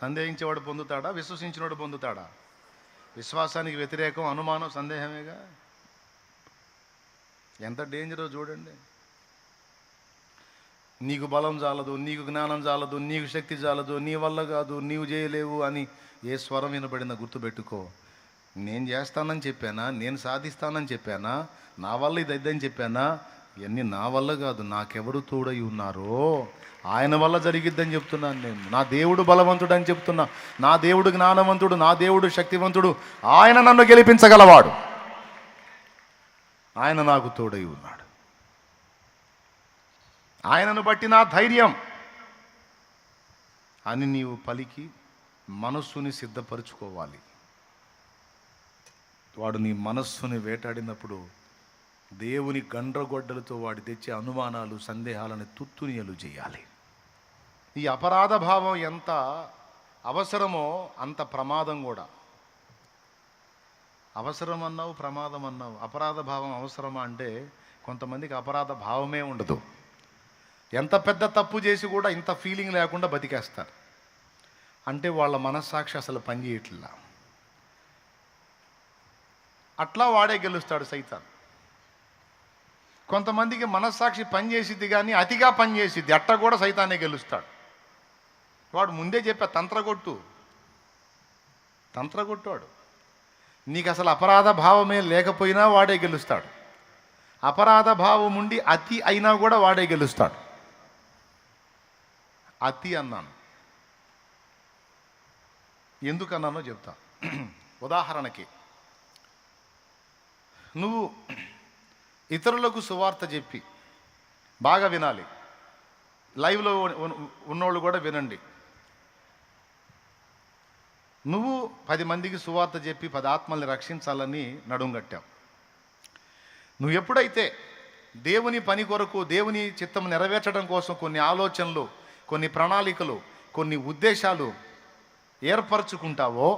సందేహించేవాడు పొందుతాడా? విశ్వసించినవాడు పొందుతాడా? విశ్వాసానికి వ్యతిరేకం అనుమానం సందేహమేగా? ఎంత డేంజరో చూడండి. నీకు బలం చాలదు నీకు జ్ఞానం చాలదు నీకు శక్తి చాలదు నీ వల్ల కాదు నీవు చేయలేవు అని ఏ స్వరం వినబడిందో గుర్తుపెట్టుకో. నేను చేస్తానని చెప్పానా? నేను సాధిస్తానని చెప్పానా? నా వల్ల ఇది అని చెప్పానా? ఇవన్నీ నా వల్ల కాదు నాకెవడు తోడై ఉన్నారో ఆయన వల్ల జరిగిద్దని చెప్తున్నాను నేను. నా దేవుడు బలవంతుడు అని చెప్తున్నా. నా దేవుడు జ్ఞానవంతుడు నా దేవుడు శక్తివంతుడు ఆయన నన్ను గెలిపించగలవాడు. ఆయన నాకు తోడై ఉన్నాడు. ఆయనను బట్టి నా ధైర్యం. అని నీవు పలికి మనస్సుని సిద్ధపరచుకోవాలి. వాడు నీ మనస్సుని వేటాడినప్పుడు దేవుని గండ్రగొడ్డలతో వాడి తెచ్చే అనుమానాలు సందేహాలను తుత్తునియలు చేయాలి. ఈ అపరాధ భావం ఎంత అవసరమో అంత ప్రమాదం కూడా. అవసరం అన్నావు ప్రమాదం అన్నావు అపరాధ భావం అవసరమా అంటే కొంతమందికి అపరాధ భావమే ఉండదు. ఎంత పెద్ద తప్పు చేసి కూడా ఇంత ఫీలింగ్ లేకుండా బతికేస్తారు. అంటే వాళ్ళ మనస్సాక్షి అసలు పనిచేయట్లా. అట్లా వాడే గెలుస్తాడు సైతాన్. కొంతమందికి మనస్సాక్షి పనిచేసిద్ది కానీ అతిగా పనిచేసిద్ది అట్ట కూడా సైతానే గెలుస్తాడు. వాడు ముందే చెప్పా తంత్రగొట్టు. తంత్రగొట్టాడు. నీకు అసలు అపరాధ భావమే లేకపోయినా వాడే గెలుస్తాడు. అపరాధ భావం ఉండి అతి అయినా కూడా వాడే గెలుస్తాడు. అతి అన్నాను. ఎందుకన్నానో చెప్తా. ఉదాహరణకి నువ్వు ఇతరులకు సువార్త చెప్పి బాగా వినాలి. లైవ్లో ఉన్నోళ్ళు కూడా వినండి. నువ్వు పది మందికి సువార్త చెప్పి పది ఆత్మల్ని రక్షించాలని నడుంగట్టావు నువ్వు ఎప్పుడైతే దేవుని పని కొరకు దేవుని చిత్తం నెరవేర్చడం కోసం కొన్ని ఆలోచనలు కొన్ని ప్రణాళికలు కొన్ని ఉద్దేశాలు ఏర్పరచుకుంటావో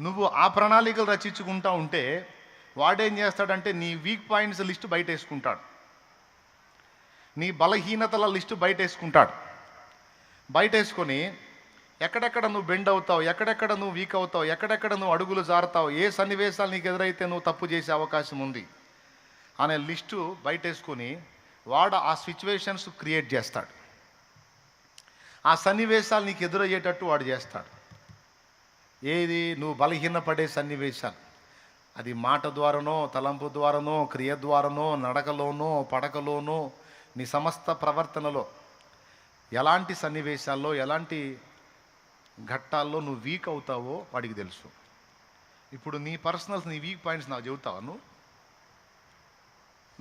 నువ్వు ఆ ప్రణాళికలు రచించుకుంటా ఉంటే వాడేం చేస్తాడంటే నీ వీక్ పాయింట్స్ లిస్టు బయట వేసుకుంటాడు నీ బలహీనతల లిస్టు బయట వేసుకుంటాడు బయట వేసుకొని ఎక్కడెక్కడ నువ్వు బెండ్ అవుతావు ఎక్కడెక్కడ నువ్వు వీక్ అవుతావు ఎక్కడెక్కడ నువ్వు అడుగులు జారుతావు ఏ సన్నివేశాలు నీకు ఎదురైతే నువ్వు తప్పు చేసే అవకాశం ఉంది అనే లిస్టు బయట వేసుకొని వాడు ఆ సిచ్యువేషన్స్ క్రియేట్ చేస్తాడు. ఆ సన్నివేశాలు నీకు ఎదురయ్యేటట్టు వాడు చేస్తాడు. ఏది? నువ్వు బలహీనపడే సన్నివేశాలు. అది మాట ద్వారానో తలంపు ద్వారానో క్రియ ద్వారానో నడకలోనో పడకలోనో నీ సమస్త ప్రవర్తనలో ఎలాంటి సన్నివేశాల్లో ఎలాంటి ఘట్టాల్లో నువ్వు వీక్ అవుతావో వాడికి తెలుసు. ఇప్పుడు నీ పర్సనల్స్ నీ వీక్ పాయింట్స్ నాకు చెబుతావా నువ్వు?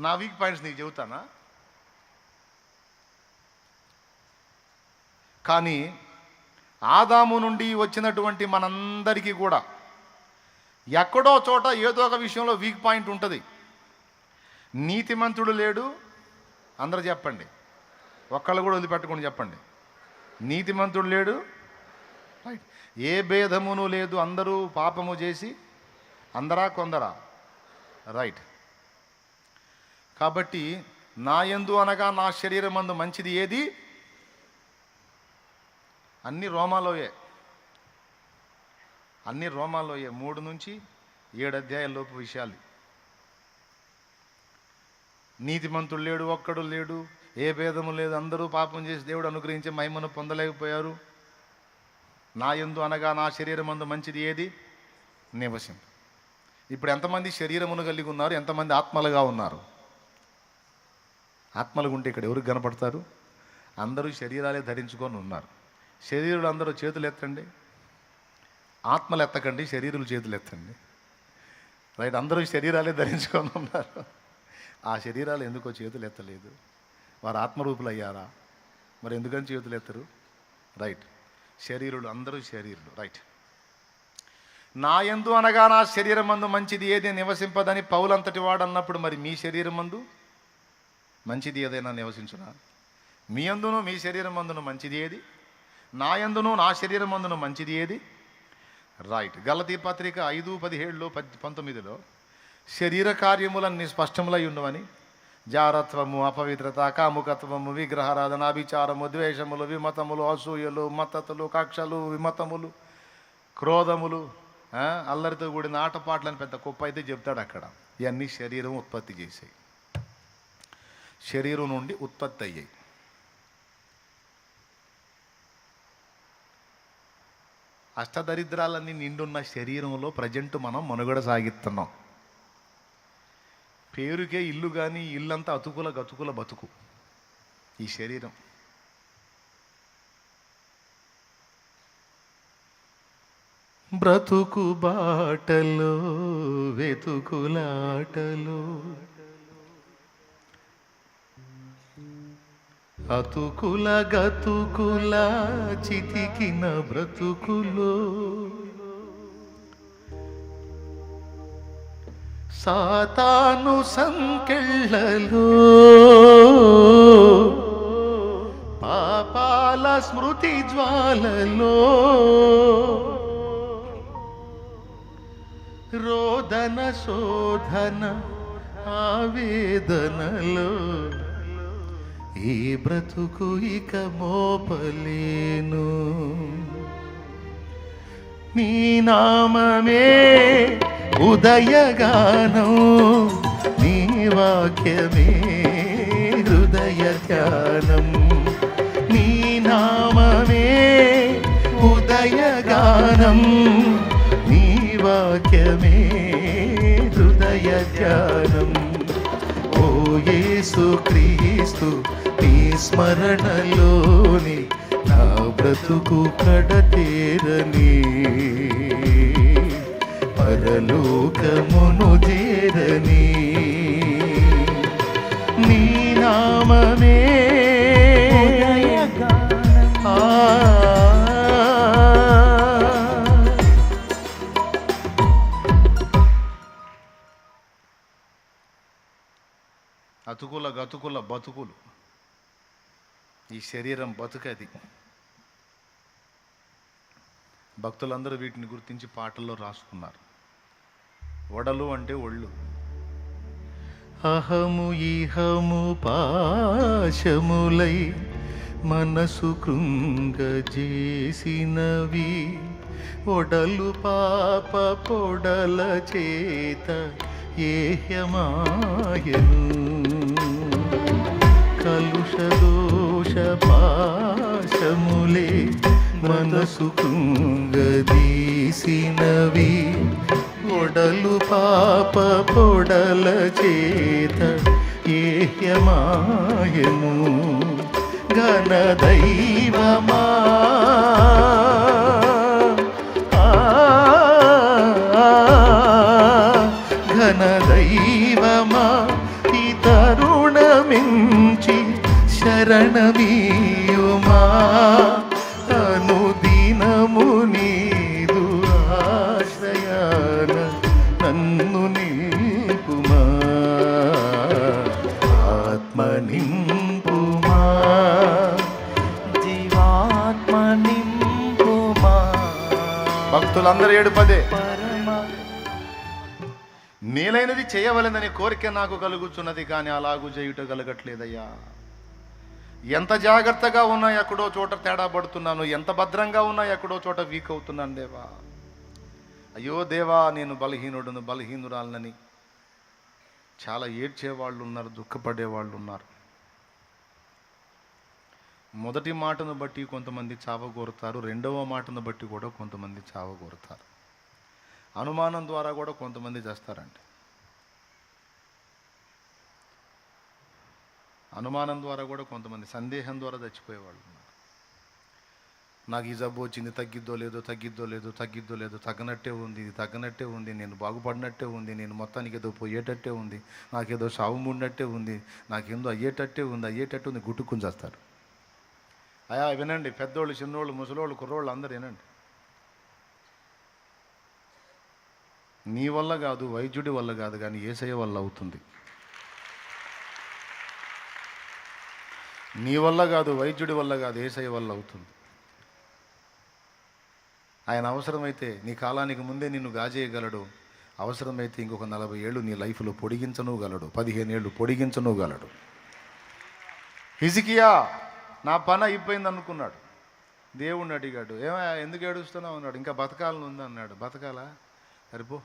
నా వీక్ పాయింట్స్ నీకు చెబుతానా? కానీ ఆదాము నుండి వచ్చినటువంటి మనందరికీ కూడా ఎక్కడో చోట ఏదో ఒక విషయంలో వీక్ పాయింట్ ఉంటుంది. నీతిమంతుడు లేడు అందరూ చెప్పండి. ఒక్కళ్ళు కూడా వదిలిపెట్టకుండా చెప్పండి. నీతిమంతుడు లేడు రైట్ ఏ భేదమును లేదు అందరూ పాపము చేసి అందరా కొందరా రైట్ కాబట్టి నా ఎందు అనగా నా శరీరం మందు మంచిది ఏది? అన్ని రోమాలోయే. అన్ని రోమాల్లో మూడు నుంచి ఏడు అధ్యాయాల్లోపు విషయాలు. నీతిమంతుడు లేడు ఒక్కడు లేడు ఏ భేదము లేదు. అందరూ పాపం చేసి దేవుడు అనుగ్రహించి మహిమను పొందలేకపోయారు. నా ఎందు అనగా నా శరీరం అందు మంచిది ఏది? నివసం ఇప్పుడు ఎంతమంది శరీరమును కలిగి ఉన్నారు? ఎంతమంది ఆత్మలుగా ఉన్నారు? ఆత్మలుగా ఉంటే ఇక్కడ ఎవరికి కనపడతారు? అందరూ శరీరాలే ధరించుకొని ఉన్నారు. శరీరులు అందరూ చేతులు ఎత్తండి. ఆత్మలు ఎత్తకండి శరీరులు చేతులు ఎత్తండి రైట్ అందరూ శరీరాలే ధరించుకొని ఉన్నారు. ఆ శరీరాలు ఎందుకో చేతులు ఎత్తలేదు వారు ఆత్మరూపులు అయ్యారా మరి ఎందుకని చేతులు ఎత్తరు రైట్ శరీరులు అందరూ శరీరులు రైట్. నా ఎందు అనగా నా శరీరం మందు మంచిది ఏది నివసింపదని పౌలంతటి వాడు అన్నప్పుడు మరి మీ శరీరం మందు మంచిది ఏదైనా నివసించునా? మీ అందును మీ శరీరం మందును మంచిది ఏది? నా యందును నా శరీరం మందును మంచిది ఏది? రైట్ గలతీ పత్రిక ఐదు పదిహేడులో పద్ పంతొమ్మిదిలో శరీర కార్యములన్నీ స్పష్టములై ఉండవని జారత్వము అపవిత్రత కాముకత్వము విగ్రహారాధన అభిచారము ద్వేషములు విమతములు అసూయలు మత్తతులు కక్షలు విమతములు క్రోధములు అల్లరితో కూడిన ఆటపాటలని పెద్ద కుప్ప అయితే చెప్తాడు అక్కడ. ఇవన్నీ శరీరం ఉత్పత్తి చేసాయి. శరీరం నుండి ఉత్పత్తి అయ్యాయి. అష్టదరిద్రాలన్నీ నిండున్న శరీరంలో ప్రజెంట్ మనం మనుగడ సాగిస్తున్నాం. పేరుకే ఇల్లు కానీ ఇల్లంతా అతుకుల గతుకుల బతుకు ఈ శరీరం. బ్రతుకు బాటలో వెతుకులాటలో అతుకుల గతుకుల చితికిన బ్రతుకులో సాతాను సంకెళ్ళలో పాపాల స్మృతి జ్వాలలో రోదన శోధన ఆవేదనలో ఈ బ్రతుకు ఇక మోపలేను. నీ నామమే ఉదయగానం నీ వాక్యమే హృదయ ధ్యానం నీ నామమే ఉదయగానం నీ వాక్యమే హృదయ ధ్యానం యేసు క్రీస్తు నీ స్మరణలోని నా బ్రతుకు కడతేరని పరలోకమును చేరని. నీ నామమే బతుకుల బతుకులు. ఈ శరీరం బతుకది. భక్తులందరూ వీటిని గుర్తించి పాటల్లో రాసుకున్నారు. వడలు అంటే ఒళ్ళు. అహము ఇహము పాశములై మనసు కృంగజేసినవి. ఒడలు పాప పొడల చేత ఏహ్యమాయను. కలుష దోష పాశములే మనసు కుంగదీసినవి పొడలు పాప పొడల చేత ఏహ్యమాయను ఘన దైవమా ఘన దైవమా ఈ తరుణమించి శరణమీయుమా అనుదినము నీదు ఆశ్రయాన నన్ను నింపుమా ఆత్మ నింపుమా జీవాత్మ నింపుమా భక్తులందరూ ఏడు పదే పరమ నీలైనది చేయవలెనని కోరిక నాకు కలుగుచున్నది కానీ అలాగూ చేయుట కలగట్లేదయ్యా. ఎంత జాగ్రత్తగా ఉన్నా ఎక్కడో చోట తేడా పడుతున్నాను ఎంత భద్రంగా ఉన్నా ఎక్కడో చోట వీక్ అవుతున్నాను దేవా. అయ్యో దేవా నేను బలహీనుడును బలహీనురాలనని. చాలా ఏడ్చే వాళ్ళు ఉన్నారు దుఃఖపడే వాళ్ళు ఉన్నారు. మొదటి మాటను బట్టి కొంతమంది చావగోరుతారు రెండవ మాటను బట్టి కూడా కొంతమంది చావగోరుతారు అనుమానం ద్వారా కూడా కొంతమంది చేస్తారండి. అనుమానం ద్వారా కూడా కొంతమంది సందేహం ద్వారా చచ్చిపోయేవాళ్ళు ఉన్నారు. నాకు ఈ జబ్బు వచ్చింది తగ్గిద్దో లేదో తగ్గిద్దో లేదో తగ్గిద్దో లేదో తగ్గనట్టే ఉంది ఇది తగ్గనట్టే ఉంది నేను బాగుపడినట్టే ఉంది నేను మొత్తానికి ఏదో పోయేటట్టే ఉంది నాకేదో సావు ముడినట్టే ఉంది నాకేందో అయ్యేటట్టే ఉంది అయ్యేటట్టు ఉంది గుట్టుకుని చేస్తారు. అయా వినండి. పెద్దోళ్ళు చిన్నోళ్ళు ముసలోళ్ళు కుర్రోళ్ళు అందరు వినండి. నీ వల్ల కాదు వైద్యుడి వల్ల కాదు కానీ ఏసయ్య వల్ల అవుతుంది. నీ వల్ల కాదు వైద్యుడి వల్ల కాదు ఏసై వల్ల అవుతుంది. ఆయన అవసరమైతే నీ కాలానికి ముందే నిన్ను గాజేయగలడు. అవసరమైతే ఇంకొక నలభై ఏళ్ళు నీ లైఫ్లో పొడిగించను గలడు పదిహేను ఏళ్ళు పొడిగించను గలడు హిజికియా నా పని అయిపోయింది అనుకున్నాడు దేవుణ్ణి అడిగాడు ఏమయ్యా ఎందుకు ఏడుస్తున్నావు? అన్నాడు ఇంకా బతకాలను ఉంది? అన్నాడు బతకాలా? సరిపో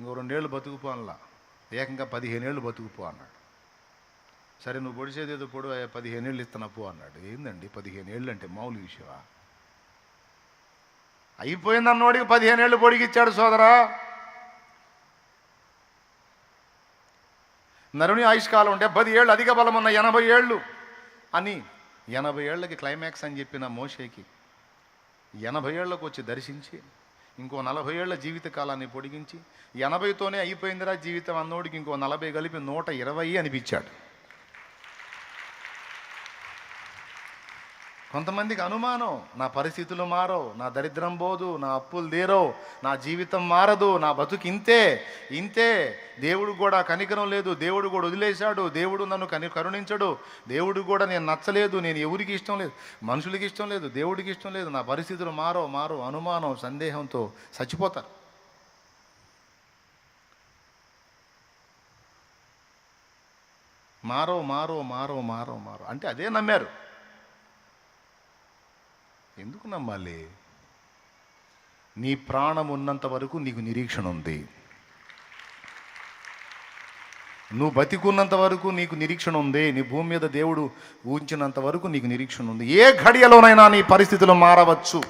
ఇంకో రెండేళ్ళు బతుకుపో అనలా. ఏకంగా పదిహేను ఏళ్ళు బతుకుపో అన్నాడు. సరే నువ్వు పొడిచేది ఏదో పొడు పదిహేను ఏళ్ళు ఇస్తున్నా పో అన్నాడు. ఏందండి పదిహేను ఏళ్ళు అంటే మామూలు విషయమా? అయిపోయింది అన్నోడికి పదిహేను ఏళ్ళు పొడిగిచ్చాడు సోదరా. నరుని ఆయుష్కాలం ఉంటే పది ఏళ్ళు అధిక బలం ఉన్న ఎనభై ఏళ్ళు అని ఎనభై ఏళ్ళకి క్లైమాక్స్ అని చెప్పిన మోషేకి ఎనభై ఏళ్ళకు వచ్చి దర్శించి ఇంకో నలభై ఏళ్ళ జీవిత కాలాన్ని పొడిగించి ఎనభైతోనే అయిపోయిందిరా జీవితం అన్నోడికి ఇంకో నలభై కలిపి నూట ఇరవై అనిపించాడు. కొంతమందికి అనుమానం నా పరిస్థితులు మారవు నా దరిద్రం పోదు నా అప్పులు తీరవు నా జీవితం మారదు నా బతుకు ఇంతే ఇంతే. దేవుడు కూడా కనికరం లేదు దేవుడు కూడా వదిలేశాడు దేవుడు నన్ను కని కరుణించడు దేవుడు కూడా నేను నచ్చలేదు నేను ఎవరికి ఇష్టం లేదు మనుషులకి ఇష్టం లేదు దేవుడికి ఇష్టం లేదు నా పరిస్థితులు మారో మారో అనుమానం సందేహంతో చచ్చిపోతారు. మారో మారో మారో మారో మారో అంటే అదే నమ్మారు. ఎందుకు నమ్మాలి? నీ ప్రాణం ఉన్నంత వరకు నీకు నిరీక్షణ ఉంది. నువ్వు బతికున్నంత వరకు నీకు నిరీక్షణ ఉంది. నీ భూమి మీద దేవుడు ఊహించినంత వరకు నీకు నిరీక్షణ ఉంది. ఏ ఘడియలోనైనా నీ పరిస్థితులు మారవచ్చు.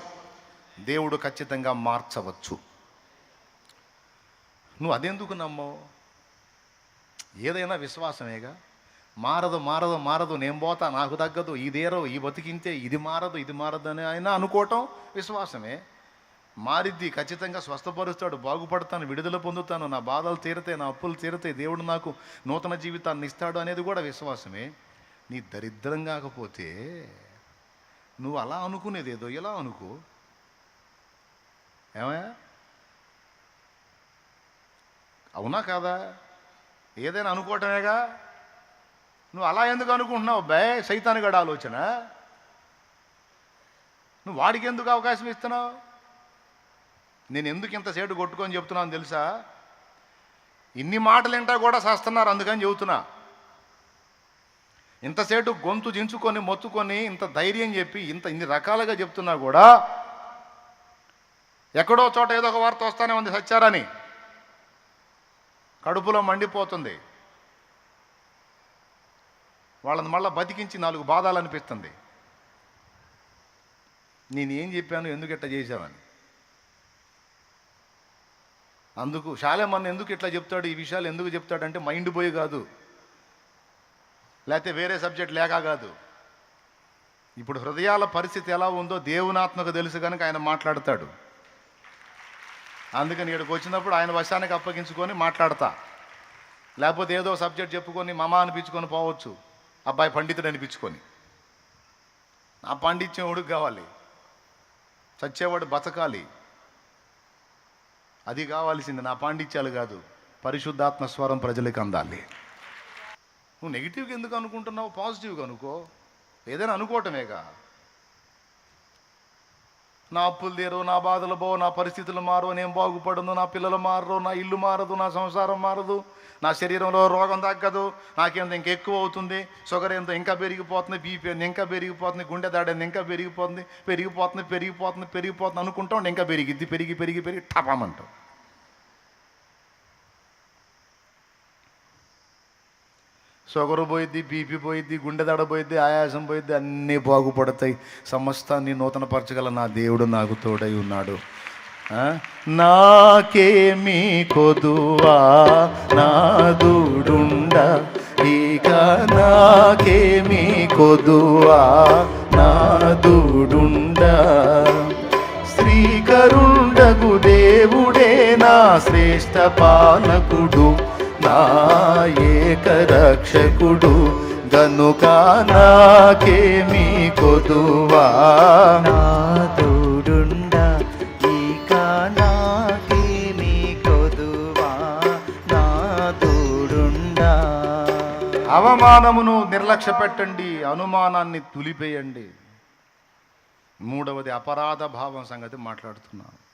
దేవుడు ఖచ్చితంగా మార్చవచ్చు. నువ్వు అదెందుకు నమ్మవు? ఏదైనా విశ్వాసమేగా? మారదు మారదు మారదు నేను పోతా నాకు తగ్గదు ఇదేరో ఈ బతికింతే ఇది మారదు ఇది మారదు అని ఆయన అనుకోవటం విశ్వాసమే. మారిద్ది ఖచ్చితంగా స్వస్థపరుస్తాడు బాగుపడతాను విడుదల పొందుతాను నా బాధలు తీరతాయి నా అప్పులు తీరతాయి దేవుడు నాకు నూతన జీవితాన్ని ఇస్తాడు అనేది కూడా విశ్వాసమే. నీ దరిద్రం కాకపోతే నువ్వు అలా అనుకునేది ఏదో ఇలా అనుకో. ఏమయ్యా? అవునా కాదా? ఏదైనా అనుకోవటమేగా? నువ్వు అలా ఎందుకు అనుకుంటున్నావు బే? సైతానిగడ ఆలోచన. నువ్వు వాడికి ఎందుకు అవకాశం ఇస్తున్నావు? నేను ఎందుకు ఇంత సేటు కొట్టుకొని చెప్తున్నాను తెలుసా? ఇన్ని మాటలు వింటా కూడా చేస్తున్నారు అందుకని చెబుతున్నా. ఇంతసేటు గొంతు దించుకొని మొత్తుకొని ఇంత ధైర్యం చెప్పి ఇంత ఇన్ని రకాలుగా చెప్తున్నా కూడా ఎక్కడో చోట ఏదో ఒక వార్త వస్తానే ఉంది సచ్చారని కడుపులో మండిపోతుంది. వాళ్ళని మళ్ళీ బతికించి నాలుగు బాధాలు అనిపిస్తుంది. నేను ఏం చెప్పాను? ఎందుకు ఇట్లా చేశామని అందుకు శాలేమన్న ఎందుకు ఇట్లా చెప్తాడు? ఈ విషయాలు ఎందుకు చెప్తాడంటే మైండ్ పోయి కాదు. లేకపోతే వేరే సబ్జెక్ట్ లేక కాదు. ఇప్పుడు హృదయాల పరిస్థితి ఎలా ఉందో దేవునాత్మకు తెలుసు కనుక ఆయన మాట్లాడతాడు. అందుకని ఇక్కడికి వచ్చినప్పుడు ఆయన వశానికి అప్పగించుకొని మాట్లాడతా. లేకపోతే ఏదో సబ్జెక్ట్ చెప్పుకొని మమ అనిపించుకొని పోవచ్చు. అబ్బాయి పండితుడు అనిపించుకొని. నా పాండిత్యం ఉడుకు కావాలి. చచ్చేవాడు బతకాలి. అది కావాల్సింది నా పాండిత్యాలు కాదు పరిశుద్ధాత్మ స్వరం ప్రజలకు అందాలి. నువ్వు నెగిటివ్గా ఎందుకు అనుకుంటున్నావు? పాజిటివ్గా అనుకో. ఏదైనా అనుకోవటమేగా. నా అప్పులు తీరు నా బాధలు పోవు నా పరిస్థితులు మారు నేను బాగుపడను నా పిల్లలు మారరు నా ఇల్లు మారదు నా సంసారం మారదు. నా శరీరంలో రోగం తగ్గదు నాకేంత ఇంకా ఎక్కువ అవుతుంది షుగర్ ఎంత ఇంకా పెరిగిపోతుంది బీపీ ఏంది ఇంకా పెరిగిపోతుంది గుండె దాడేంత ఇంకా పెరిగిపోతుంది పెరిగిపోతుంది పెరిగిపోతుంది పెరిగిపోతుంది ఉండి ఇంకా పెరిగిద్ది పెరిగి పెరిగి పెరిగి టపామంటావు. షుగర్ పోయిద్ది బీపీ పోయిద్ది గుండె దడ పోయిద్ది ఆయాసం పోయిద్ది అన్నీ బాగుపడతాయి. సమస్తాన్ని నూతనపరచగల నా దేవుడు నాకు తోడై ఉన్నాడు. నాకేమి నాకేమీ కొదువా? నాదుడుండ ఇక నాకేమి కొదువా? నాదుడుండ శ్రీకరుండగు దేవుడే నా శ్రేష్ఠ పాలకుడు. నా ఏకరక్షకుడు గనుక నాకేమీ కొదువా? నాదుడుండ ఇక నాకేమి కొదువా? నాదుడుండ అవమానమును నిర్లక్ష్య పెట్టండి అనుమానాన్ని తులిపేయండి. మూడవది అపరాధ భావం సంగతి మాట్లాడుతున్నాను.